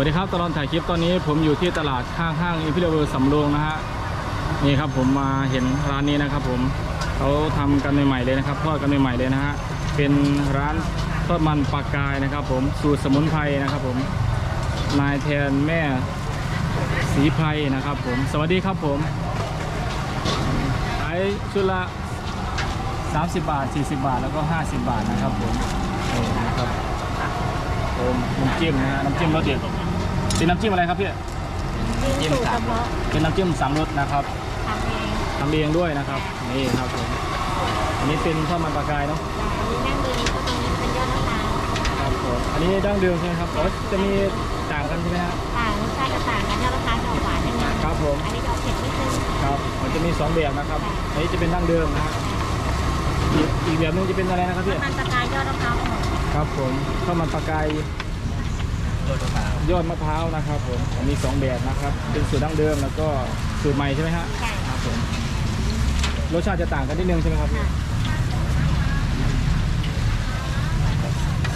วัสดีครับตลอดถ่ายคลิปตอนนี้ผมอยู่ที่ตลาดข้างห้างอิมพีเรียลสำโรงนะฮะนี่ครับผมมาเห็นร้านนี้นะครับผมเขาทำกันใหม่ๆเลยนะครับทอดกันใหม่ๆเลยนะฮะเป็นร้านทอดมันปลากายนะครับ ผมสูตรสมุนไพรนะครับ ผมนายแทนแม่สีไพรนะครับ ผมสวัสดีครับผมขายชุดละ 30 บาท 40 บาทแล้วก็ 50 บาทนะครับผมนี่นะครับผมน้ำจิ้มนะฮะน้ำจิ้มรสเด็ด เป็นน้ำจิ้มอะไรครับพี่จิ้มสามรสเป็นน้ำจิ้มสามรสนะครับทำเองทำเองด้วยนะครับนี่ครับผมอันนี้เป็นข้าวมันปลากายเนาะอันนี้นั่งดูนี้ก็ตรงนี้เป็นยอดมะพร้าวครับผมอันนี้ดั้งเดิมใช่ไหมครับแต่ว่าจะมีต่างกันใช่ไหมฮะต่างรสชาติก็ต่างกันยอดมะพร้าวจะออกหวานนิดนึงครับผมอันนี้จะออกเผ็ดนิดนึงครับมันจะมีสองแบบนะครับอันนี้จะเป็นดั้งเดิมนะฮะอีกอีกแบบนึงจะเป็นอะไรนะครับพี่มันปลากายยอดมะพร้าวอ่อนครับผมข้าวมันปลากาย รถมะพร้าวยอดมะพร้าวนะครับผมมีสองแบบนะครับ เป็นสูตรดั้งเดิมแล้วก็สูตรใหม่ใช่ไหมฮะใช่ครับผมรสชาติจะต่างกันนิดนึงใช่ไหมครับค่ะ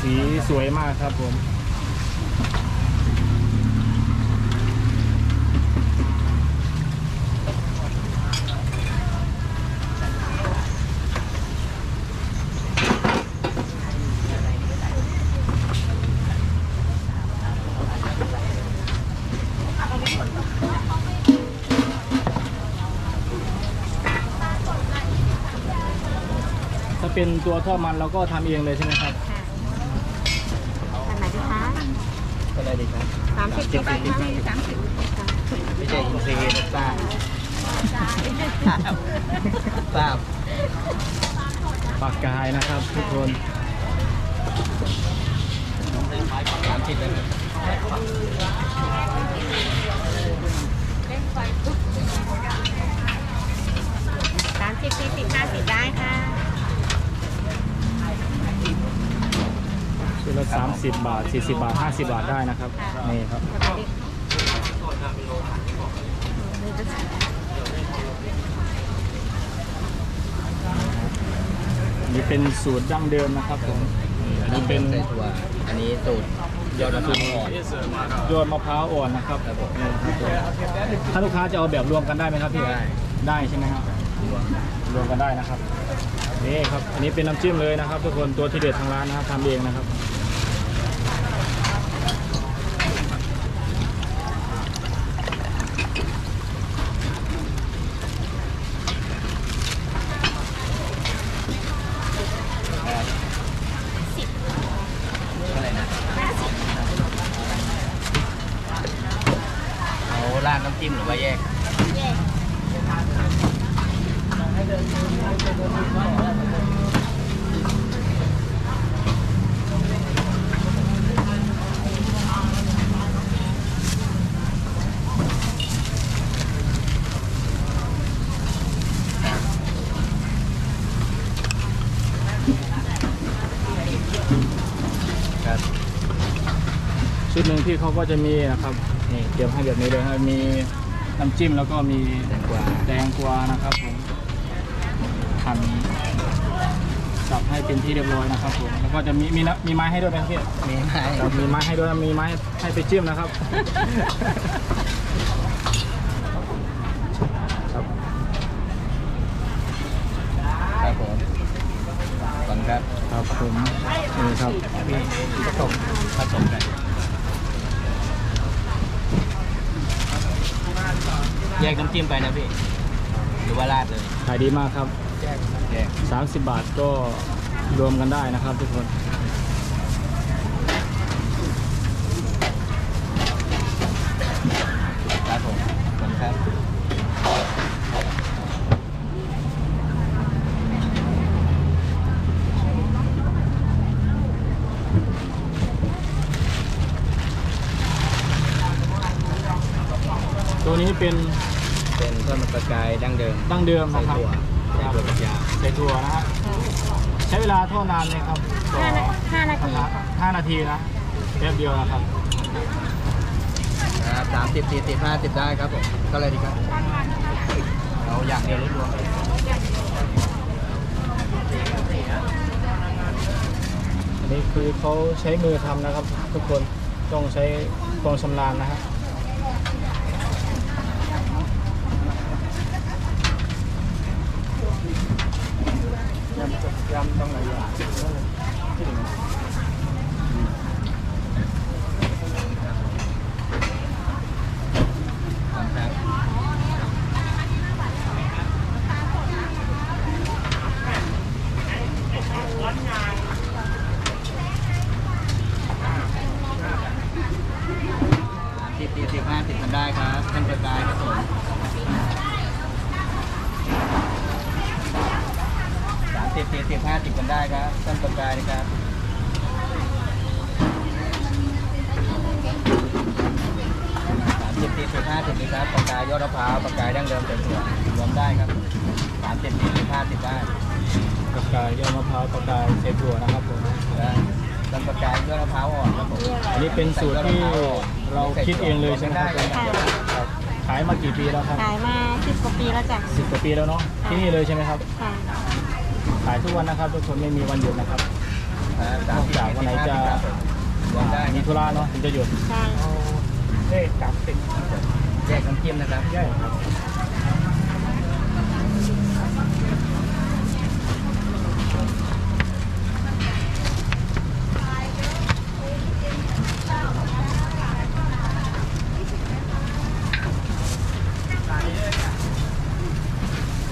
สีสวยมากครับผม เป็นตัวทอดมันเราก็ทำเองเลยใช่ไหมครับค่ะอันไหนดีคะอะไรดีครับ สามสิบก็ได้ค่ะสามสิบไม่ใช่อินทรีย์นะทราบทราบปากกายนะครับทุกคนสามสิบเลยสามสิบสี่สิบห้าสิบได้ค่ะ ชุดละ30บาท40บาท50บาทได้นะครับนี่ครับนี่เป็นสูตรดั้งเดิมนะครับผมอันนี้เป็นใส่ถั่วอันนี้สูตรยอดมะพร้าวอ่อนยอดมะพร้าวอ่อนนะครับครับผมนี่ครับผมถ้าลูกค้าจะเอาแบบรวมกันได้ไหมครับพี่ได้ได้ใช่ไหมครับรวมกันได้นะครับนี่ครับ อันนี้เป็นน้ำจิ้มเลยนะครับทุกคนตัวที่เด็ดทางร้านนะครับทำเองนะครับ อะไรนะเอาราดน้ำจิ้มหรือว่าแยก เย้ ครับ ชุดหนึ่งที่เขาก็จะมีนะครับนี่เตรียมให้แบบนี้เลยครับมีน้ำจิ้มแล้วก็มีแตงกวาแตงกวานะครับผมหั่นสับให้เป็นที่เรียบร้อยนะครับผมแล้วก็จะมีมีนะมีไม้ให้ด้วยไหมครับพี่มีไหมครับมีไม้ให้ด้วยนะมีไม้ให้ไปจิ้มนะครับ ครับครับผมขอบคุณครับครับผมนี่ครับผสมผสมกัน แยกน้ำจิ้มไปนะพี่ หรือว่าราดเลย ขายดีมากครับแยกแยก30 บาทก็รวมกันได้นะครับทุกคน ครับผมขอบคุณครับ ตัวนี้เป็น เป็นต้นมะปรากายดั้งเดิมดั้งเดิมใส่นะครับถั่วใส่ถั่วฝักยาวใส่ถั่วนะฮะใช้เวลาทอดนานไหมครับห้านาห้านาทีค่ะห้านาทีนะแป๊บเดียวนะครับครับสามสิบสี่สิบห้าสิบได้ครับผมเท่าไหรดีครับเอาอย่างเดียวหรือรวมคือเขาใช้มือทำนะครับ ทุกคนต้องใช้ความชำนาญนะฮะำยำต้องไหนอย่างที่หนึ่ง ครับสิบสี่สิบห้าสิบกันได้ครับท่านประกายครับผม สามสิบสี่สิบห้าสิบกันได้ครับท่านประกายนะครับสามสิบสี่สิบห้าสิบนะครับประกายยอดมะพร้าวประกายดั้งเดิมเต็มตัวรวมได้ครับสามสิบสี่สิบห้าสิบได้ปากกายยอดมะพร้าวปากกายเซถั่วนะครับผมได้ท่านประกายยอดมะพร้าวอ่อนครับผมอันนี้เป็นสูตรที่เราคิดเองเลยใช่ไหมครับได้ครับครับขายมากี่ปีแล้วครับขายมาสิบกว่าปีแล้วจ้ะสิบกว่าปีแล้วเนาะที่นี่เลยใช่ไหมครับค่ะ ขายทุกวันนะครับ ทุกคนไม่มีวันหยุดนะครับสามสิบจากวันไหนจะรวมได้มีธุระเนาะถึงจะหยุดใช่เลขสามสิบแยกน้ำจิ้มนะครับใช่ครับ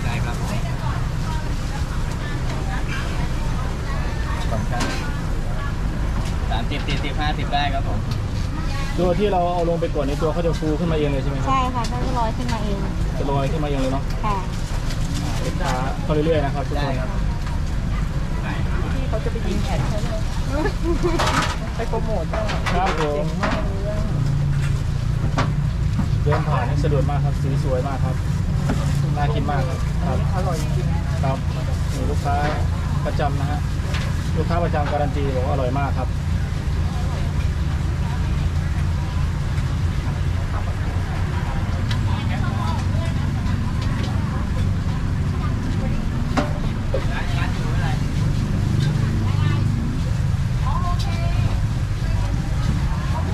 ได้ครับผมขอบคุณครับสามสิบสี่สิบห้าสิบได้ครับผม ตัวที่เราเอาลงไปก่อนในตัวเขาจะฟูขึ้นมาเองเลยใช่ไหมครับใช่ค่ะก็จะลอยขึ้นมาเองจะลอยขึ้นมาเองเลยเนาะค่ะลูกค้าเข้าเรื่อยๆนะครับทุกได้คนครับเขาจะไปยิงแขนเขาเลยไปโปรโมทได้ครับผมเดินผ่านนี่สะดวกมากครับสีสวยมากครับน่ากินมากครับครับอร่อยจริงครับนี่ลูกค้าประจำนะฮะลูกค้าประจำการันตีบอกว่าอร่อยมากครับ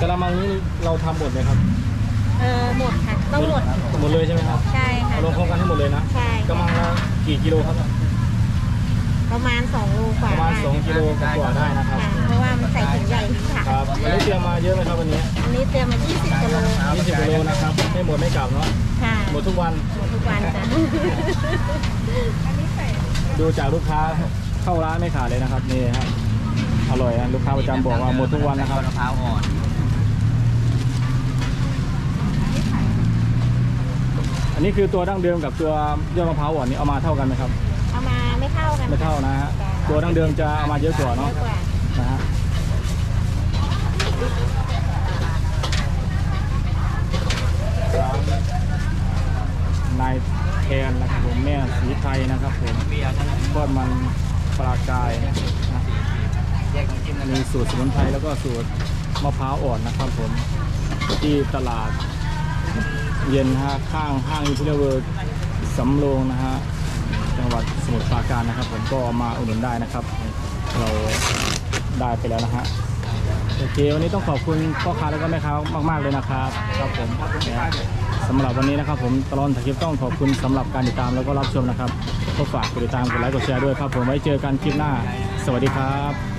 กระมังนี้เราทำหมดไหมครับเออหมดค่ะต้องหมดหมดเลยใช่ไหมครับใช่ค่ะเอาลงโครงกันให้หมดเลยนะใช่กระมังละกี่กิโลครับ ประมาณสองโลกว่าประมาณได้2กิโลกว่าๆได้นะครับ ค่ะเพราะว่ามันใส่ถุงใหญ่ค่ะครับวันนี้เตรียมมาเยอะไหมครับวันนี้อันนี้เตรียมมา20กิโล20กิโลนะครับไม่หมดไม่กลับเนาะค่ะหมดทุกวันหมดทุกวันจ้ะดูจากลูกค้าเข้าร้านไม่ขาดเลยนะครับนี่ครับอร่อยนะลูกค้าประจำบอกว่าหมดทุกวันนะครับยอดมะพร้าวอ่อน อันนี้คือตัวดั้งเดิมกับตัวยอดมะพร้าวอ่อนนี่เอามาเท่ากันไหมครับ เอามาไม่เท่ากันไม่เท่านะฮะตัวดั้งเดิมจะเอามาเยอะกว่าเนาะเยอะกว่านะฮะร้านนายแทนนะครับผมแม่สีไทยนะครับผมเบียร์เท่านั้นทอดมันปลากายนะแยกน้ำจิ้มนะคมีรับสูตรสมุนไพรแล้วก็สูตรมะพร้าวอ่อนนะครับผมที่ตลาด เย็นนะฮะข้างห้างอินเทอร์เวิร์สำโรงนะฮะจังหวัดสมุทรปราการนะครับ ผมก็มาอุดหนุนได้นะครับ เราได้ไปแล้วนะฮะโอเควันนี้ต้องขอบคุณพ่อค้าแล้วก็แม่ค้ามาก ๆเลยนะครับครับผมนะสำหรับวันนี้นะครับผมตลอดถ่ายคลิปต้องขอบคุณสำหรับการติดตามแล้วก็รับชมนะครับก็ฝากกดติดตามกดไลค์กดแชร์ด้วยครับ ผมไว้เจอกันคลิปหน้า สวัสดีครับ